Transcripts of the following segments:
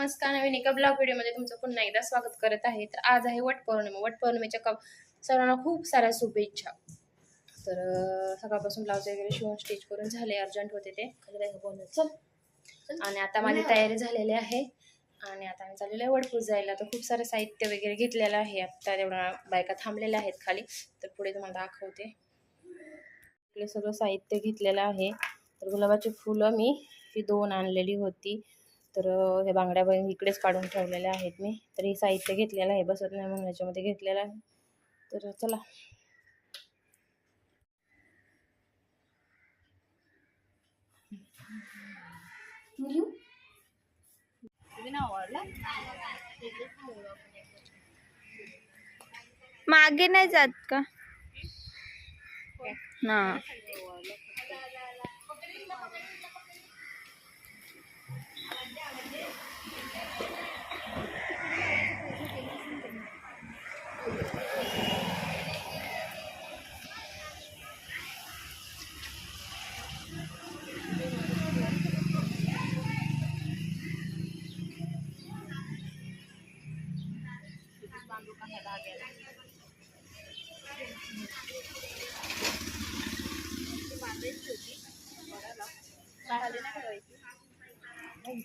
नमस्कार. नवीन एका ब्लॉग व्हिडिओमध्ये तुमचं पुन्हा एकदा स्वागत करत आहे. तर आज आहे वटपौर्णिमा वटपौर्णिमेच्या कप सर्वांना खूप साऱ्या शुभेच्छा. तर सकाळपासून ब्लाऊज वगैरे शिवून स्टिच करून झाले अर्जंट होते ते. चल. आणि आता माझी तयारी झालेली आहे. आणि आता आम्ही चाललेलो आहे वडपूजायला तर खूप सारं साहित्य वगैरे घेतलेलं आहे. आता तेवढ्या बायका थांबलेल्या आहेत खाली. तर पुढे तुम्हाला दाखवते. इकडे सगळं साहित्य घेतलेलं आहे. तर गुलाबाची फुलं मी ही दोन आणलेली होती. तर हे बांगड्या पण इकडेच काढून ठेवलेल्या आहेत मी. तर हे साहित्य घेतलेलं आहे बसत नाही म्हणून याच्यामध्ये घेतलेलं आहे. तर चला. मागे नाही जात का? ना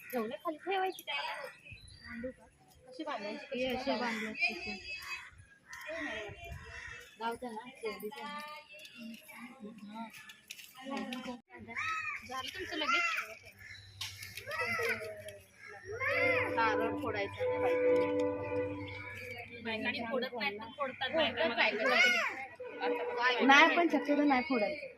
ठेवले खाली ठेवायची कशी बांधायची कशी बांधायची गावचं ना झालं तुमचं लगेच नारळ फोडायचा बायकांनी फोडत नाही पण फोडतात नाही पण शक्यतो नाही फोडायचं.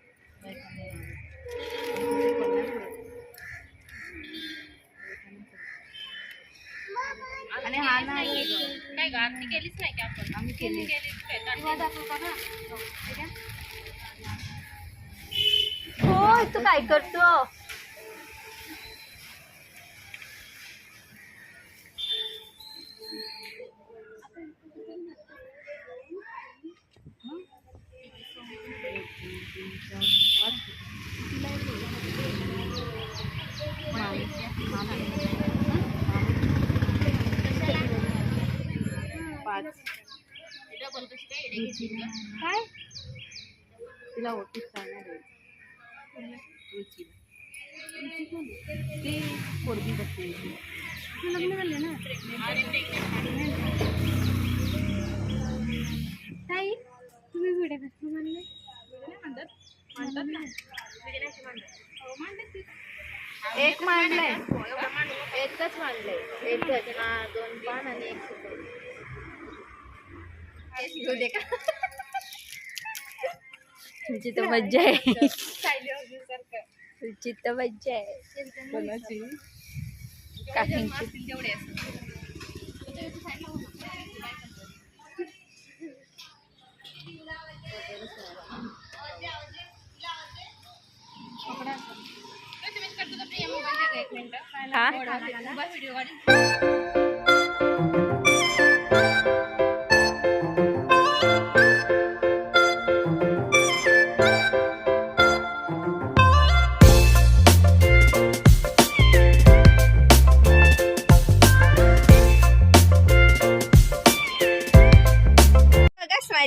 काय गा आरती केलीच नाही की आपण आम्ही केली हो। तू काय करतो पाच आज काय? तिला ओटीस सांगणार ते पोरगी बसते लग्न झाले ना? ताई तुम्ही व्हिडिओ कसं म्हणले एक मांडलंय मांडलं. एकच मांडलंय एकच. हा दोन पान आणि एक सुपर घेऊ दे का? तुमची तर मज्जा आहे. तुमची तर मज्जा आहे. तेवढे हा?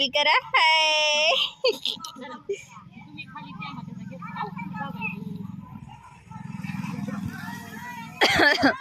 स्माइल करा. हाय.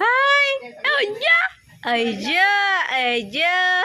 Hai, aja, aja, aja.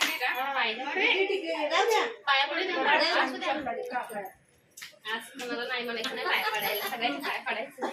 आज कोणाला नाही म्हणायचं नाही पाय पडायला. सगळ्यांनी पाय पडायचं.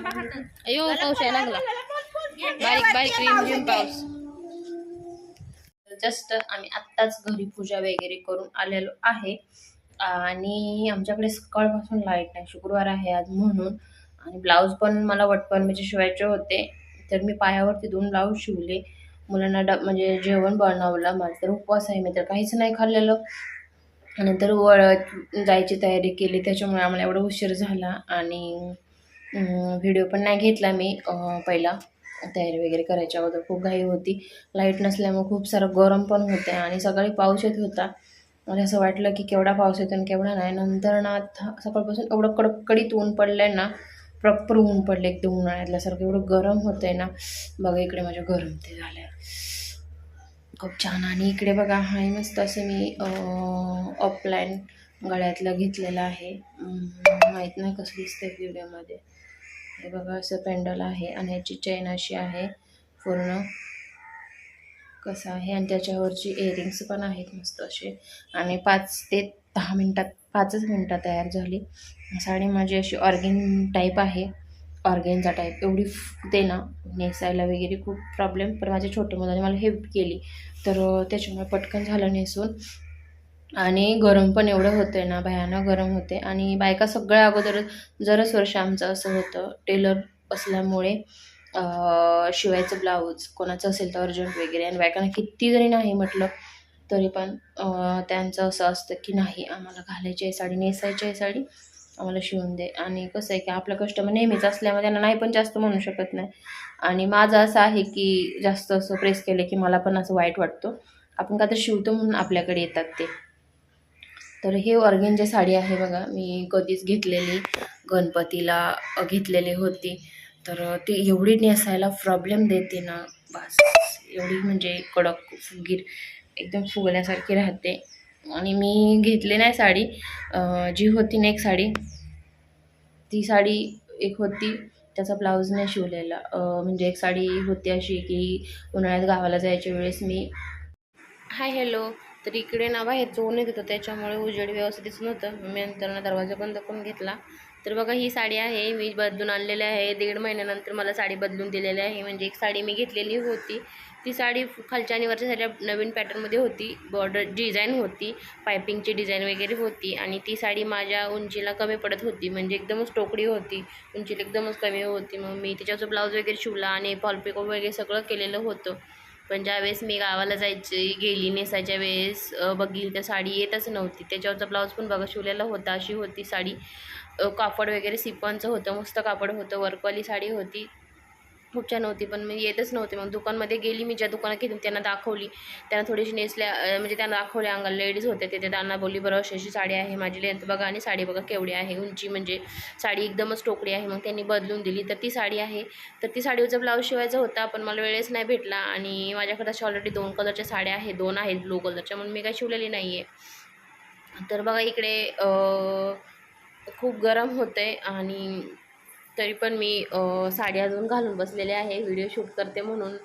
अयो पाऊस यायला लागला. बारीक बारीक रिम रिम पाऊस. जस्ट आम्ही आत्ताच घरी पूजा वगैरे करून आलेलो आहे. आणि आमच्याकडे सकाळपासून लाइट नाही शुक्रवार आहे आज म्हणून. आणि ब्लाऊज पण मला वटपौर्णिमेचे शिवायचे होते. तर मी पायावरती दोन ब्लाऊज शिवले. मुलांना ड म्हणजे जेवण बनवलं माझं तर उपवास आहे मी तर काहीच नाही खाल्लेलं. नंतर वळ जायची तयारी केली त्याच्यामुळे आम्हाला एवढा उशीर झाला. आणि व्हिडिओ पण नाही घेतला मी पहिला. तयारी वगैरे करायच्या अगोदर खूप घाई होती. लाइट नसल्यामुळे खूप सारं गरम पण होतं आणि सकाळी पाऊस येत होता. मला असं वाटलं की केवढा पाऊस येतो आणि केवढा नाही. नंतर ना आता सकाळपासून एवढं कडकडीत ऊन पडलं आहे ना प्रॉपर ऊन पडलं एकदम उन्हाळ्यातल्यासारखं. एवढं गरम होतं आहे ना. बघा इकडे माझ्या गरम ते झालं खूप छान. आणि इकडे बघा हाय मस्त असं मी ऑफलाईन गळ्यातलं घेतलेलं आहे. माहीत नाही कसं दिसतं व्हिडिओमध्ये हे बघा असं पेंडल आहे आणि याची चेन अशी आहे पूर्ण. कसं आहे? आणि त्याच्यावरची इयरिंग्स पण आहेत मस्त असे. आणि पाच ते दहा मिनटात पाचच मिनटात तयार झाली. साडी माझी अशी ऑर्गेन टाईप आहे. ऑर्गेनचा टाईप एवढी फुगते ना नेसायला वगैरे खूप प्रॉब्लेम पण माझ्या छोट्या मुलाने मला हेल्प केली. तर त्याच्यामुळे पटकन झालं नेसून. आणि गरम पण एवढं होतं ना भयानक गरम होते. आणि बायका सगळ्या अगोदर जरच वर्ष आमचं असं होतं. टेलर असल्यामुळे शिवायचं ब्लाऊज कोणाचं असेल तर अर्जंट वगैरे. आणि बायकांना किती जरी नाही म्हटलं तरी पण त्यांचं असं असतं की नाही आम्हाला घालायची आहे साडी नेसायची आहे साडी आम्हाला शिवून दे. आणि कसं आहे की आपलं कस्टमर नेहमीच असल्यामुळे त्यांना नाही पण जास्त म्हणू शकत नाही. आणि माझं असं आहे की जास्त असं प्रेस केलं की मला पण असं वाईट वाटतं. आपण का तर शिवतो म्हणून आपल्याकडे येतात ते. तर हे ऑर्गेनच्या साडी आहे बघा. मी कधीच घेतलेली गणपतीला घेतलेली होती. तर ती एवढी नेसायला प्रॉब्लेम देते ना. बस एवढी म्हणजे कडक फुगीर एकदम फुगल्यासारखी राहते. आणि मी घेतली नाही साडी. जी होती ना एक साडी ती साडी एक होती. त्याचा ब्लाऊज नाही शिवलेला म्हणजे एक साडी होती अशी की उन्हाळ्यात गावाला जायच्या वेळेस मी हाय हॅलो तर इकडे ना बाहेरचं ऊन येत होतं त्याच्यामुळे उजेड व्यवस्थित दिसून नव्हतं मी नंतर ना दरवाजा बंद करून घेतला. तर बघा ही साडी आहे. मी बदलून आणलेली आहे. दीड महिन्यानंतर मला साडी बदलून दिलेली आहे. म्हणजे एक साडी मी घेतलेली होती. ती साडी खालच्या आणि वरच्या साड्या नवीन पॅटर्नमध्ये होती. बॉर्डर डिझाईन होती. पायपिंगची डिझाईन वगैरे होती. आणि ती साडी माझ्या उंचीला कमी पडत होती. म्हणजे एकदमच टोकडी होती. उंचीला एकदमच कमी होती. मग मी त्याच्यावरचं ब्लाऊज वगैरे शिवला आणि पॉलपिको वगैरे सगळं केलेलं होतं. पण ज्यावेळेस मी गावाला जायची गेली नेसायच्या वेळेस बघील तर साडी येतच नव्हती. त्याच्यावरचा ब्लाऊज पण बघा शिवलेला होता अशी होती साडी. कापड वगैरे सिपॉनचं होतं मस्त कापड होतं वर्कवाली साडी होती. खूप छान होती पण मी येतच नव्हते. मग दुकानमध्ये गेली मी ज्या दुकानात घेतली त्यांना दाखवली. त्यांना थोडीशी नेसल्या म्हणजे त्यांना दाखवल्या अंगाला. लेडीज होते तिथे त्यांना बोलली बरं अशी अशी साडी आहे माझी लेंथ बघा आणि साडी बघा केवढी आहे. उंची म्हणजे साडी एकदमच टोकडी आहे. मग त्यांनी बदलून दिली. तर ती साडी आहे. तर ती साडीवरचा ब्लाऊज शिवायचा होता पण मला वेळच नाही भेटला. आणि माझ्याकडे अशा ऑलरेडी दोन कलरच्या साड्या आहेत. दोन आहेत ब्लू कलरच्या म्हणून मी काही शिवलेली नाही आहे तर बघा इकडे खूप गरम होते आणि तरी पण मी साडी अजून घालून बसलेले आहे. व्हिडिओ शूट करते म्हणून.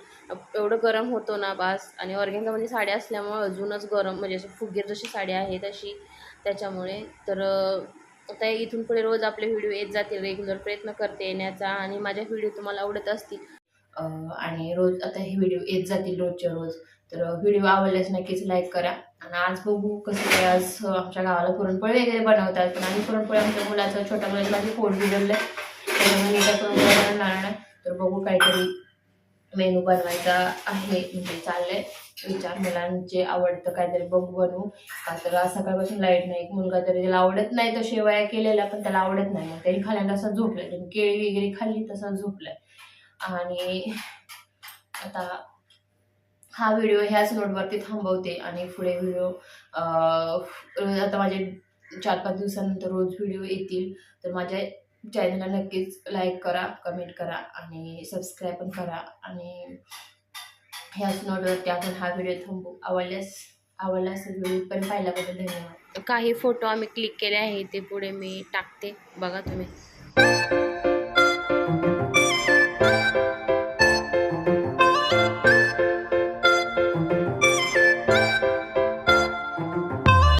एवढं गरम होतो ना बास. आणि ऑर्गेन्झामध्ये साड्या असल्यामुळं अजूनच गरम म्हणजे असं फुगीर जशी साडी आहे तशी. त्याच्यामुळे तर आता इथून पुढे रोज आपले व्हिडिओ येत जातील. रेग्युलर प्रयत्न करते येण्याचा आणि माझ्या व्हिडिओ तुम्हाला आवडत असतील. आणि रोज आता हे व्हिडिओ येत जातील रोजच्या रोज. तर व्हिडिओ आवडल्यास नक्कीच लाईक करा. आणि आज बघू कसं काय आज आमच्या गावाला पुरणपोळी वगैरे बनवतात. पण आणि पुरणपोळी आमच्या मुलाचं छोट्या मुलाचं माझी फोन बिघडलं त्याच्यामुळे मी बनवणार नाही तर बघू काहीतरी मेनू बनवायचा आहे म्हणजे चाललंय. विचार मुलांचे आवडतं काहीतरी बघू बनवू. का तर सकाळपासून लाइट नाही. एक मुलगा तरी त्याला आवडत नाही तर शेवया केलेल्या पण त्याला आवडत नाही. मग त्याने खाल्ल्या तसा झोपलाय. त्याने केळी वगैरे खाल्ली तसा झोपलाय. आणि आता हा व्हिडिओ ह्याच नोटवरती थांबवते आणि पुढे व्हिडिओ आता माझे चार पाच दिवसानंतर रोज व्हिडिओ येतील. तर माझ्या चॅनलला नक्कीच लाईक करा कमेंट करा आणि सबस्क्राईब पण करा. आणि ह्याच नोटवरती आपण हा व्हिडिओ थांबू. आवडल्यास आवडला असेल व्हिडिओ पण पाहिल्याबद्दल धन्यवाद. काही फोटो आम्ही क्लिक केले आहे ते पुढे मी टाकते. बघा तुम्ही.